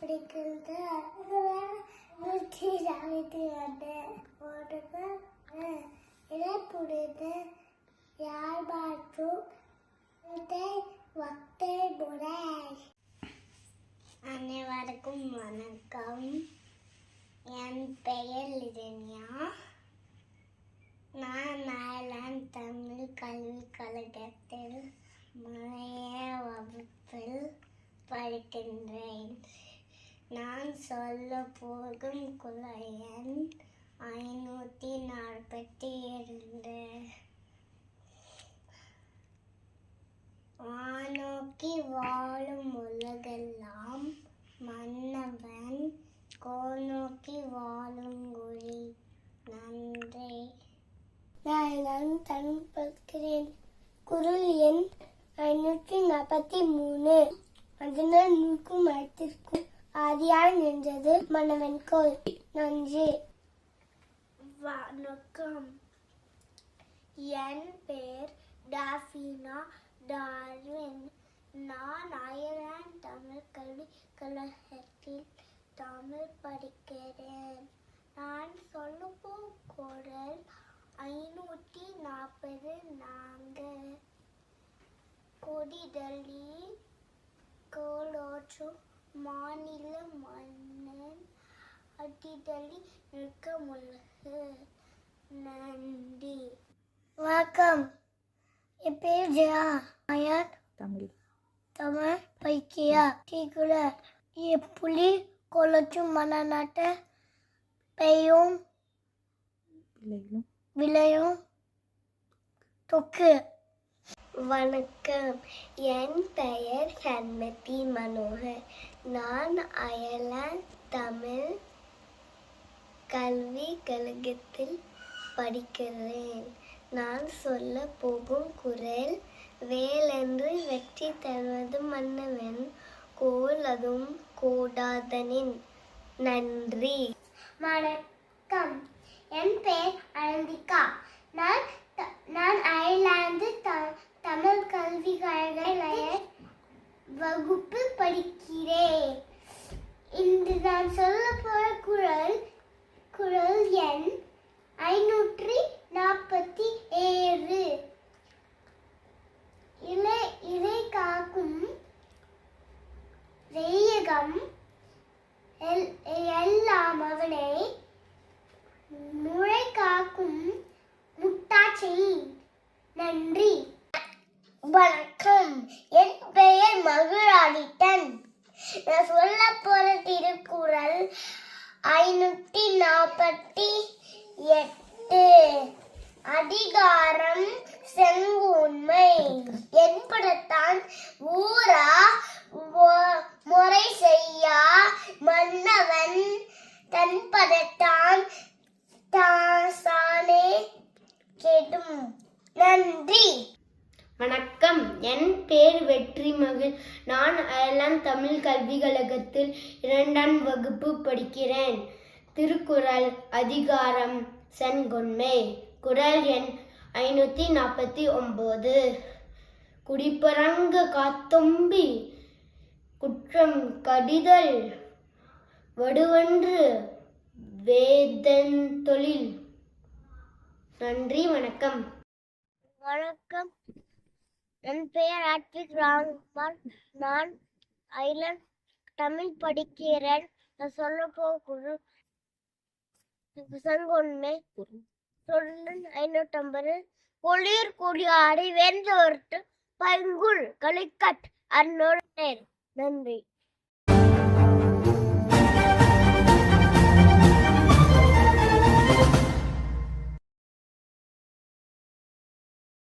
பிடிக்கிறது நூற்றி இருபத்தி ஒன்று ஓடுது இதை புரிந்து யார் மற்றும் இதை வக்தை அனைவருக்கும் வணக்கம். என் பெயர் லிதன்யா நான் நாயலாந்து தமிழ் கல்விக் கழகத்தில் முனைய வகுப்பில் படிக்கின்றேன். நான் சொல்ல போகும் குலையன் ஐநூற்றி நாற்பத்தி இரண்டு நான் தமிழ் குரல் எண் ஐநூற்றி நாற்பத்தி மூணு. அதனால் நூற்கும் அழைத்திருக்கும் ஆதியாய் நின்றது மன்னவன் கோல். நன்றி. வணக்கம். என் பேர் டாஃபினா டார்வின். நான் அயர்லாந்து தமிழ் கல்வி கழகத்தில் தமிழ் படிக்கிறேன். நான் சொல்லப்போ குரல் ஐநூற்றி நாற்பது நாங்கள் கொடிதள்ளி கோலோற்றும் மாநில மன்னன் அடிதள்ளி நிற்க முள்ளது நன்றி. வணக்கம். என் பேர் ஜெயா. அயன் தமிழ். தமிழ் பைக்கியா. டீக்குல புலி கொலச்சும் மனநாட்ட பெய்யும் பிள்ளைகளும் விளையும். தொக்கு. வணக்கம். என் பெயர் சண்மதி மனோகர். நான் அயர்லாந்து தமிழ் கல்வி கழகத்தில் படிக்கிறேன். நான் சொல்ல போகும் குரல் வேலென்று வெற்றி தருவது மன்னவன் கோல் அதுவும் கோடாதனின் நன்றி. வணக்கம். என் பெயர் அனந்திகா. நான் த- நான் அயர்லாந்து த- தமிழ் கல்வி கழக வகுப்பு படிக்கிறேன். இன்று நான் சொல்ல போற குரல் குரல் எண் ஐநூற்றி நாற்பத்தி ஏழு. இலை இலை காக்கும் வெய்யகம் எல்- எல்லாம் அவனை முளை காக்கும் முட்டாட்சி நன்றி. வணக்கம். என் பெயர் மகுராணிட்டன் நான் சொல்ல போற திருக்குறள் ஐநூத்தி நாற்பத்தி எட்டு. அதிகாரம் செங்குண்மை என்படத்தான் ஊர் நன்றி. வணக்கம். என் பேர் வெற்றி மகிழ் நான் அயர்லாந்து தமிழ் கல்விக் கழகத்தில் இரண்டாம் வகுப்பு படிக்கிறேன். திருக்குறள் அதிகாரம் செங்கொன்மை. குரல் எண் ஐநூற்றி நாற்பத்தி ஒம்பது குடிப்பரங்க காத்தொம்பி. குற்றம் கடிதல். வடுவன்று வேதன் தொழில். நன்றி. வணக்கம். வணக்கம். என் பெயர் ஆட்விக் ராம்குமார். நான் ஐலண்ட் தமிழ் படிக்கிறேன். நான் சொல்ல போகுது சங்கொன்மை சொல்லுன் ஐநூற்றம்பது கொளிர் கொடியாடி வெந்தோர்த்து பைங்குள் களிக்கட் அன்னோடு நன்றி.